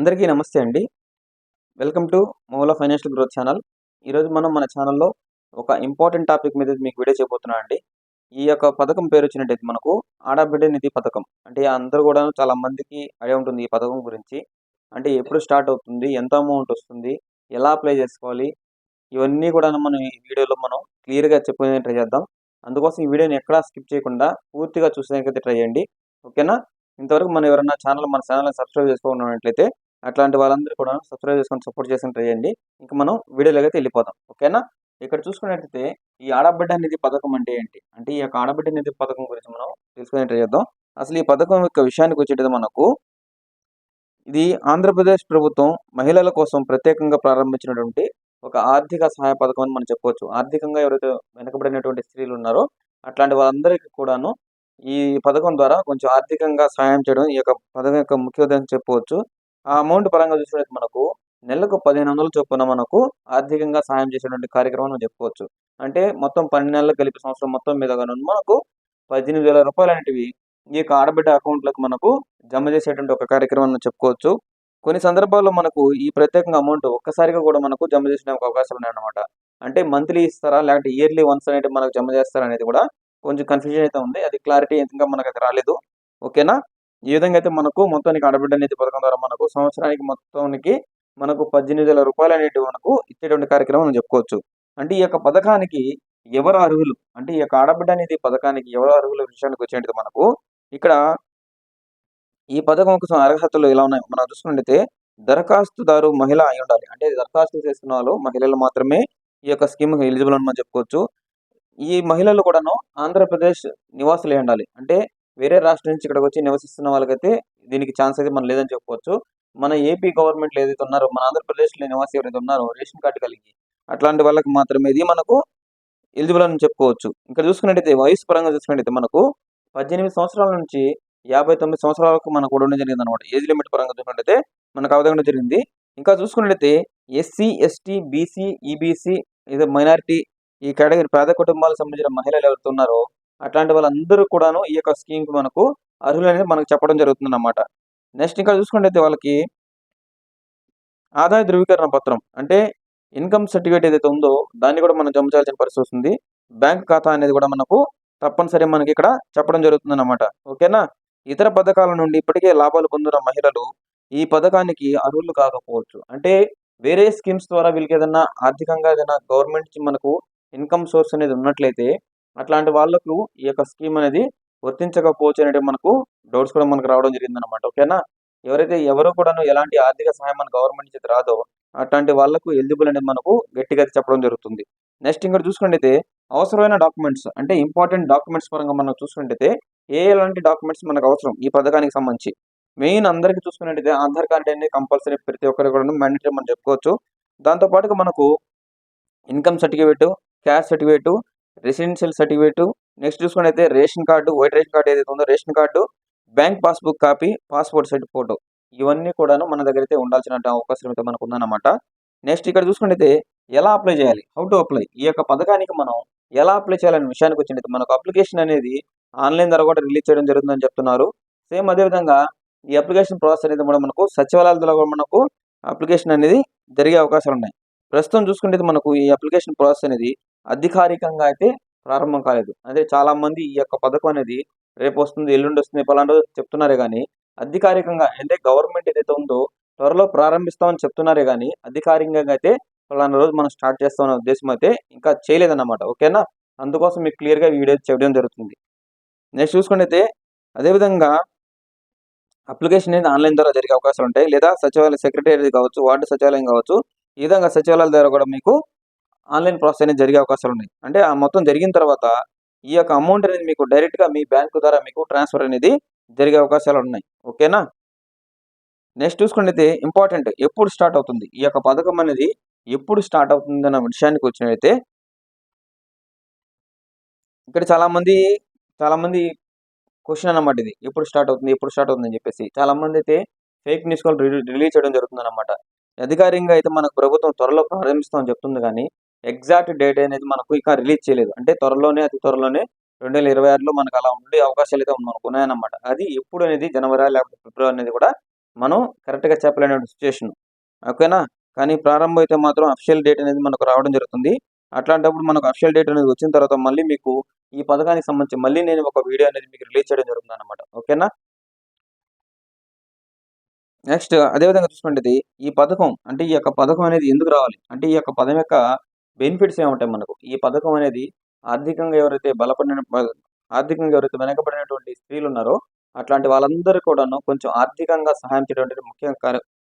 అందరికీ నమస్తే అండి. Welcome to Maula financial growth channel. ఈరోజు మనం మన ఛానల్లో ఒక ఇంపార్టెంట్ టాపిక్ మీద మీకు వీడియో చేయబోతున్నాం అండి. ఈ యొక్క పథకం పేరు వచ్చినట్టయితే మనకు ఆడబిడ్డ నిధి పథకం. అంటే అందరూ కూడా చాలా మందికి ఐడియా ఉంటుంది ఈ పథకం గురించి. అంటే ఎప్పుడు స్టార్ట్ అవుతుంది ఎంత అమౌంట్ వస్తుంది ఎలా అప్లై చేసుకోవాలి ఇవన్నీ కూడా మనం ఈ వీడియోలో మనం క్లియర్గా చెప్పుకునే ట్రై చేద్దాం. అందుకోసం ఈ వీడియోని ఎక్కడా స్కిప్ చేయకుండా పూర్తిగా చూసేందుకైతే ట్రై చేయండి. ఓకేనా? ఇంతవరకు మనం ఎవరైనా ఛానల్ మన ఛానల్ని సబ్స్క్రైబ్ చేసుకున్నట్లయితే అట్లాంటి వాళ్ళందరూ కూడా సబ్స్క్రైబ్ చేసుకొని సపోర్ట్ చేసుకుని ట్రై చేయండి ఇంకా మనం వీడియోలోకి వెళ్ళిపోతాం వెళ్ళిపోదాం. ఓకేనా? ఇక్కడ చూసుకున్నట్లయితే ఈ ఆడబిడ్డ నిధి పథకం అంటే ఏంటి? అంటే ఈ యొక్క ఆడబిడ్డ నిధి పథకం గురించి మనం తెలుసుకునే ట్రై చేద్దాం. అసలు ఈ పథకం యొక్క విషయానికి వచ్చేటది మనకు ఇది ఆంధ్రప్రదేశ్ ప్రభుత్వం మహిళల కోసం ప్రత్యేకంగా ప్రారంభించినటువంటి ఒక ఆర్థిక సహాయ పథకం అని మనం చెప్పవచ్చు. ఆర్థికంగా ఎవరైతే వెనకబడినటువంటి స్త్రీలు ఉన్నారో అట్లాంటి వాళ్ళందరికీ కూడాను ఈ పథకం ద్వారా కొంచెం ఆర్థికంగా సహాయం చేయడం ఈ యొక్క పథకం యొక్క ముఖ్య ఉద్దేశం చెప్పవచ్చు. ఆ అమౌంట్ పరంగా చూసినట్టు మనకు నెలకు పదిహేను వందల చొప్పున మనకు ఆర్థికంగా సహాయం చేసేటువంటి కార్యక్రమం మనం చెప్పుకోవచ్చు. అంటే మొత్తం పన్నెండు నెలలు కలిపి సంవత్సరం మొత్తం మీద మనకు పద్దెనిమిది వేల రూపాయలు అనేటివి ఈ యొక్క ఆడబిడ్డ అకౌంట్లకు మనకు జమ చేసేటువంటి ఒక కార్యక్రమం చెప్పుకోవచ్చు. కొన్ని సందర్భాల్లో మనకు ఈ ప్రత్యేకంగా అమౌంట్ ఒక్కసారిగా కూడా మనకు జమ చేసిన అవకాశాలు ఉన్నాయన్నమాట. అంటే మంత్లీ ఇస్తారా? లేకపోతే ఇయర్లీ వన్స్ అనేది మనకు జమ చేస్తారా అనేది కూడా కొంచెం కన్ఫ్యూజన్ అయితే ఉంది. అది క్లారిటీ ఇంకా మనకు అది రాలేదు. ఓకేనా? ఈ విధంగా అయితే మనకు మొత్తానికి ఆడబిడ్డ నిధి పథకం ద్వారా మనకు సంవత్సరానికి మొత్తానికి మనకు పద్దెనిమిది వేల రూపాయలు అనేటివి మనకు ఇచ్చేటువంటి కార్యక్రమం మనం చెప్పుకోవచ్చు. అంటే ఈ యొక్క పథకానికి ఎవరు అర్హులు? అంటే ఈ యొక్క ఆడబిడ్డ అనేది పథకానికి ఎవరు అర్హుల విషయానికి వచ్చేది మనకు ఇక్కడ ఈ పథకం కోసం అర్హతలు ఎలా ఉన్నాయి? మనం చూసుకున్నట్లయితే దరఖాస్తుదారు మహిళ అయి ఉండాలి. అంటే దరఖాస్తు చేస్తున్న వాళ్ళు మహిళలు మాత్రమే ఈ యొక్క స్కీమ్ ఎలిజిబుల్ అని మనం చెప్పుకోవచ్చు. ఈ మహిళలు కూడాను ఆంధ్రప్రదేశ్ నివాసులు ఉండాలి. అంటే వేరే రాష్ట్రం నుంచి ఇక్కడికి వచ్చి నివసిస్తున్న వాళ్ళకైతే దీనికి ఛాన్స్ అయితే మనం లేదని చెప్పుకోవచ్చు మన ఏపీ గవర్నమెంట్ ఏదైతే ఉన్నారో మన ఆంధ్రప్రదేశ్లో నివాసి ఎవరైతే ఉన్నారో రేషన్ కార్డు కలిగి అట్లాంటి వాళ్ళకి మాత్రమే ఇది మనకు ఎలిజిబుల్ అని చెప్పుకోవచ్చు. ఇంకా చూసుకున్నట్టయితే వయసు పరంగా చూసుకున్నట్టయితే మనకు పద్దెనిమిది సంవత్సరాల నుంచి యాభై తొమ్మిది సంవత్సరాల వరకు మనకు ఉండడం జరిగింది అనమాట ఏజ్ లిమిట్ పరంగా చూసుకున్నట్టయితే మనకు అవగాహన జరిగింది. ఇంకా చూసుకున్నట్టయితే ఎస్సీ ఎస్టీ బీసీ ఈబీసీ ఇది మైనారిటీ ఈ కేటగిరీ పేద కుటుంబాలకు సంబంధించిన మహిళలు ఎవరితో ఉన్నారో అట్లాంటి వాళ్ళందరూ కూడాను ఈ యొక్క స్కీమ్కి మనకు అర్హులు అనేది మనకు చెప్పడం జరుగుతుంది అన్నమాట నెక్స్ట్ ఇంకా చూసుకుంటే వాళ్ళకి ఆదాయ ధృవీకరణ పత్రం అంటే ఇన్కమ్ సర్టిఫికేట్ ఏదైతే ఉందో దాన్ని కూడా మనం జమ చేయాల్సిన పరిస్థితి వస్తుంది. బ్యాంక్ ఖాతా అనేది కూడా మనకు తప్పనిసరి మనకి ఇక్కడ చెప్పడం జరుగుతుంది అన్నమాట ఓకేనా? ఇతర పథకాల నుండి ఇప్పటికే లాభాలు పొందిన మహిళలు ఈ పథకానికి అర్హులు కాకపోవచ్చు. అంటే వేరే స్కీమ్స్ ద్వారా వీళ్ళకి ఏదైనా ఆర్థికంగా ఏదైనా గవర్నమెంట్ మనకు ఇన్కమ్ సోర్స్ అనేది ఉన్నట్లయితే అట్లాంటి వాళ్ళకు ఈ యొక్క స్కీమ్ అనేది వర్తించకపోవచ్చు అనేది మనకు డౌట్స్ కూడా మనకు రావడం జరిగింది అనమాట ఓకేనా? ఎవరైతే ఎవరు కూడాను ఎలాంటి ఆర్థిక సహాయం మన గవర్నమెంట్ నుంచి రాదో అట్లాంటి వాళ్ళకు ఎలిజిబుల్ అనేది మనకు గట్టిగా చెప్పడం జరుగుతుంది. నెక్స్ట్ ఇంకా చూసుకుంటే అవసరమైన డాక్యుమెంట్స్ అంటే ఇంపార్టెంట్ డాక్యుమెంట్స్ పరంగా మనం చూసుకుంటే ఏ ఎలాంటి డాక్యుమెంట్స్ మనకు అవసరం ఈ పథకానికి సంబంధించి? మెయిన్ అందరికీ చూసుకున్నట్టయితే ఆధార్ కార్డ్ అనేది కంపల్సరీ ప్రతి ఒక్కరు కూడా మ్యాండేటరీ మనం చెప్పుకోవచ్చు. దాంతోపాటుగా మనకు income certificate cash certificate residential certificate. Next చూసుకున్నట్టయితే ration card white ration card ఏదైతే ఉందో ration card bank passbook copy passport size photo ఇవన్నీ కూడాను మన దగ్గర అయితే ఉండాల్సిన అవకాశం అయితే మనకు ఉందన్నమాట నెక్స్ట్ ఇక్కడ చూసుకుంటే ఎలా అప్లై చేయాలి? How to apply? ఈ యొక్క పథకానికి మనం ఎలా అప్లై చేయాలనే విషయానికి వచ్చినట్టు మనకు అప్లికేషన్ అనేది ఆన్లైన్ ద్వారా కూడా రిలీజ్ చేయడం జరుగుతుందని చెప్తున్నారు. సేమ్ అదేవిధంగా ఈ అప్లికేషన్ ప్రాసెస్ అనేది కూడా మనకు సచివాలయాల ద్వారా కూడా మనకు అప్లికేషన్ అనేది జరిగే అవకాశాలు ఉన్నాయి ప్రస్తుతం చూసుకుంటే మనకు ఈ అప్లికేషన్ ప్రాసెస్ అనేది అధికారికంగా అయితే ప్రారంభం కాలేదు. అంటే చాలా మంది ఈ యొక్క పథకం అనేది రేపు వస్తుంది ఎల్లుండి వస్తుంది పలాంటి చెప్తున్నారే కానీ అధికారికంగా అంటే గవర్నమెంట్ ఏదైతే ఉందో త్వరలో ప్రారంభిస్తామని చెప్తున్నారే కానీ అధికారికంగా అయితే పలానా రోజు మనం స్టార్ట్ చేస్తామనే ఉద్దేశం అయితే ఇంకా చేయలేదన్నమాట. ఓకేనా? అందుకోసం మీకు క్లియర్గా వీడియో చేయడం జరుగుతుంది. నెక్స్ట్ చూసుకుంటే అదేవిధంగా అప్లికేషన్ అనేది ఆన్లైన్ ద్వారా జరిగే అవకాశాలు ఉంటాయి. లేదా సచివాలయ సెక్రటరీ కావచ్చు వార్డు సచివాలయం కావచ్చు ఈ విధంగా సచివాలయాల ద్వారా కూడా మీకు ఆన్లైన్ ప్రాసెస్ అనేది జరిగే అవకాశాలు ఉన్నాయి. అంటే ఆ మొత్తం జరిగిన తర్వాత ఈ యొక్క అమౌంట్ అనేది మీకు డైరెక్ట్గా మీ బ్యాంకు ద్వారా మీకు ట్రాన్స్ఫర్ అనేది జరిగే అవకాశాలు ఉన్నాయి. ఓకేనా? నెక్స్ట్ చూసుకుంటే ఇంపార్టెంట్ ఎప్పుడు స్టార్ట్ అవుతుంది? ఈ యొక్క పథకం అనేది ఎప్పుడు స్టార్ట్ అవుతుంది అన్న విషయానికి వచ్చినట్లయితే ఇక్కడ చాలామంది చాలామంది క్వశ్చన్ అన్నమాట ఇది. ఎప్పుడు స్టార్ట్ అవుతుంది? ఎప్పుడు స్టార్ట్ అవుతుంది అని చెప్పేసి. చాలామంది అయితే ఫేక్ న్యూస్ కాల్ రిలీజ్ చేయడం జరుగుతుంది అనమాట అధికారికంగా అయితే మనకు ప్రభుత్వం త్వరలో ప్రారంభిస్తామని చెప్తుంది కానీ ఎగ్జాక్ట్ డేట్ అనేది మనకు ఇంకా రిలీజ్ చేయలేదు. అంటే త్వరలోనే అతి త్వరలోనే రెండు వేల ఇరవై ఆరులో మనకు అలా ఉండే అవకాశాలు అయితే ఉన్నాయన్నమాట అది ఎప్పుడు అనేది జనవరి లేకపోతే ఫిబ్రవరి అనేది కూడా మనం కరెక్ట్గా చెప్పలేని సిచ్యువేషన్ ఓకేనా? కానీ ప్రారంభం అయితే మాత్రం అఫిషియల్ డేట్ అనేది మనకు రావడం జరుగుతుంది. అట్లాంటప్పుడు మనకు అఫిషియల్ డేట్ అనేది వచ్చిన తర్వాత మళ్ళీ మీకు ఈ పథకానికి సంబంధించి మళ్ళీ నేను ఒక వీడియో అనేది మీకు రిలీజ్ చేయడం జరుగుతుంది అనమాట ఓకేనా? నెక్స్ట్ అదేవిధంగా చూసుకుంటే ఈ పథకం అంటే ఈ యొక్క పథకం అనేది ఎందుకు రావాలి? అంటే ఈ యొక్క పదం యొక్క బెనిఫిట్స్ ఏముంటాయి మనకు? ఈ పథకం అనేది ఆర్థికంగా ఎవరైతే బలపడిన ఆర్థికంగా ఎవరైతే వెనకబడినటువంటి స్త్రీలు ఉన్నారో అట్లాంటి వాళ్ళందరూ కూడాను కొంచెం ఆర్థికంగా సహాయం చేయడం ముఖ్య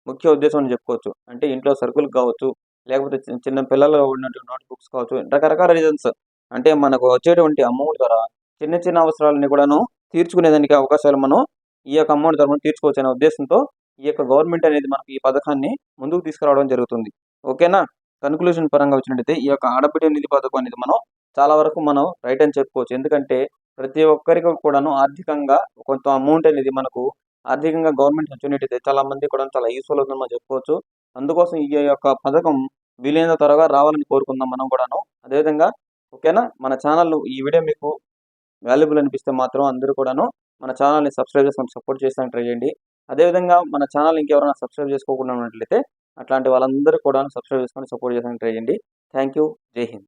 ముఖ్య ఉద్దేశం అని చెప్పుకోవచ్చు. అంటే ఇంట్లో సరుకులు కావచ్చు లేకపోతే చిన్న పిల్లలు ఉన్నటువంటి నోట్ బుక్స్ కావచ్చు రకరకాల రీజన్స్. అంటే మనకు వచ్చేటువంటి అమౌంట్ ద్వారా చిన్న చిన్న అవసరాలని కూడాను తీర్చుకునేదానికి అవకాశాలు మనం ఈ యొక్క అమౌంట్ ద్వారా మనం తీర్చుకోవచ్చు అనే ఉద్దేశంతో ఈ యొక్క గవర్నమెంట్ అనేది మనకి ఈ పథకాన్ని ముందుకు తీసుకురావడం జరుగుతుంది. ఓకేనా? కన్క్లూషన్ పరంగా వచ్చినట్టయితే ఈ యొక్క ఆడబిడ్డ నిధి పథకం అనేది మనం చాలా వరకు మనం రైట్ అని చెప్పుకోవచ్చు. ఎందుకంటే ప్రతి ఒక్కరికి కూడాను ఆర్థికంగా కొంత అమౌంట్ అనేది మనకు ఆర్థికంగా గవర్నమెంట్ వచ్చినట్టయితే చాలా మంది కూడా చాలా యూస్ఫుల్ అవుతుందని మనం చెప్పుకోవచ్చు. అందుకోసం ఈ యొక్క పథకం వీలైన త్వరగా రావాలని కోరుకుందాం మనం కూడాను. అదేవిధంగా ఓకేనా మన ఛానల్ ఈ వీడియో మీకు వాల్యుబుల్ అనిపిస్తే మాత్రం అందరూ కూడాను మన ఛానల్ని సబ్స్క్రైబ్ చేసుకొని సపోర్ట్ చేస్తానికి ట్రై చేయండి. అదేవిధంగా మన ఛానల్ ఇంకెవరైనా సబ్స్క్రైబ్ చేసుకోకుండా ఉన్నట్లయితే అట్లాంటి వాళ్ళందరూ కూడా సబ్స్క్రైబ్ చేసుకొని సపోర్ట్ చేయడానికి ట్రై చేయండి. థ్యాంక్ యూ జై హింద్.